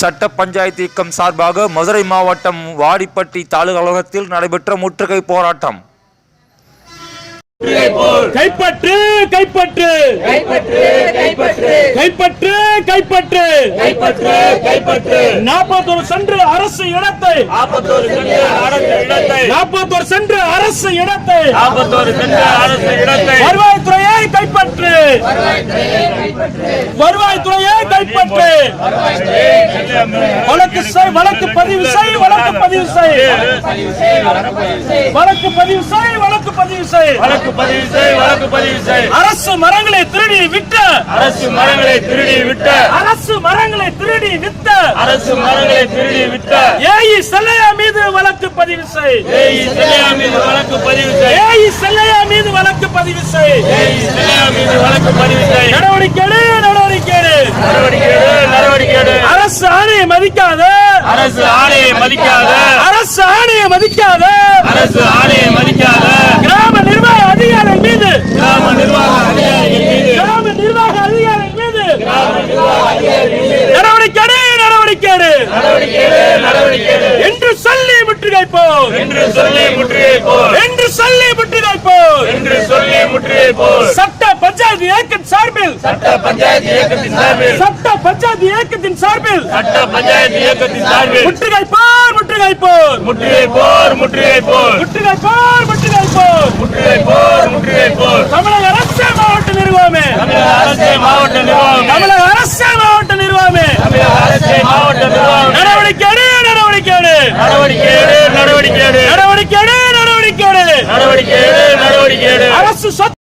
சட்ட பஞ்சாயத்து இயக்கம் சார்பாக மதுரை மாவட்டம் வாடிப்பட்டி தாலுகா அலுவலகத்தில் நடைபெற்ற முற்றுகை போராட்டம். கைப்பற்று கைப்பற்று. கைப்பற்று கைப்பற்று. கைப்பற்று கைப்பற்று. கைப்பற்று கைப்பற்று. நாற்பத்தொரு சென்று அரசு இடத்தை. நாற்பத்தோரு சென்ற அரசு இடத்தை. நாற்பத்தொரு சென்று அரசு இடத்தை. நாற்பத்தோரு சென்ற அரசு இடத்தை. வருவாய்த்துறையை கைப்பற்று. வருவாய்த்துறையை கைப்பற்று. வழக்கு செய் வழக்கு பதிவு செய் வழக்கு பதிவு செய் வழக்கு பதிவு செய் வழக்கு பதிவு செய் வழக்கு பதிவு செய் வழக்கு பதிவு செய் அரசு மரங்களை திருடி விட்ட அரசு மரங்களை திருடி விட்ட அரசு மரங்களை திருடி வித்த அரசு மரங்களை திருடி விட்ட ஏஇ செல்லையா மீது வழக்கு பதிவு செய் ஏய் செல்லையா மீது வழக்கு பதிவு செய் ஏஇ செல்லையா மீது வழக்கு பதிவு செய் ஏய் செல்லையா மீது வழக்கு பதிவு செய் நடவடிக்கை நடவடிக்கை. நடவடிக்கை நடவடிக்கை. அரசு ஆணையை மதிக்காத. அரசு ஆணையை மதிக்காத. அரசு ஆணையை மதிக்காத. அரசு ஆணையை மதிக்காத. கிராம நிர்வாக அதிகாரிகள் மீது. கிராம நிர்வாக அதிகாரிகள் மீது. கிராம நிர்வாக அதிகாரிகள் மீது. நடவடிக்கை எடு, நடவடிக்கை எடு. நடவடிக்கை எடு, நடவடிக்கை எடு. என்று சொல்லி முற்றுகை போ என்று சொல்லி முற்றுகை என்று சொல்லி முற்றுகை போ என்று சொல்லி முற்றுகை சட்ட பஞ்சாயத்து இயக்கம் சார்பில். சட்ட பஞ்சாயத்து இயக்கத்தின் சார்பில். சட்ட பஞ்சாயத்து இயக்கத்தின் சார்பில் சட்ட பஞ்சாயத்து இயக்கத்தின் சார்பில் முற்றுகை போர் முற்றுகை போர். முற்றுகை போர் முற்றுகை போர். முற்றுகை போர் முற்றுகை போர். முற்றுகை போர் முற்றுகை போர். தமிழக அரசு மாவட்ட நிர்வாகமே. தமிழக அரசு மாவட்ட நிர்வாகம். தமிழக அரசு மாவட்ட நிர்வாகமே. தமிழக அரசு மாவட்ட நிர்வாகம். நடவடிக்கை எடு நடவடிக்கை எடு நடவடிக்கை எடு நடவடிக்கை எடு நடவடிக்கை எடு நடவடிக்கை எடு நடவடிக்கை எடு நடவடிக்கை எடு அரசு சொத்து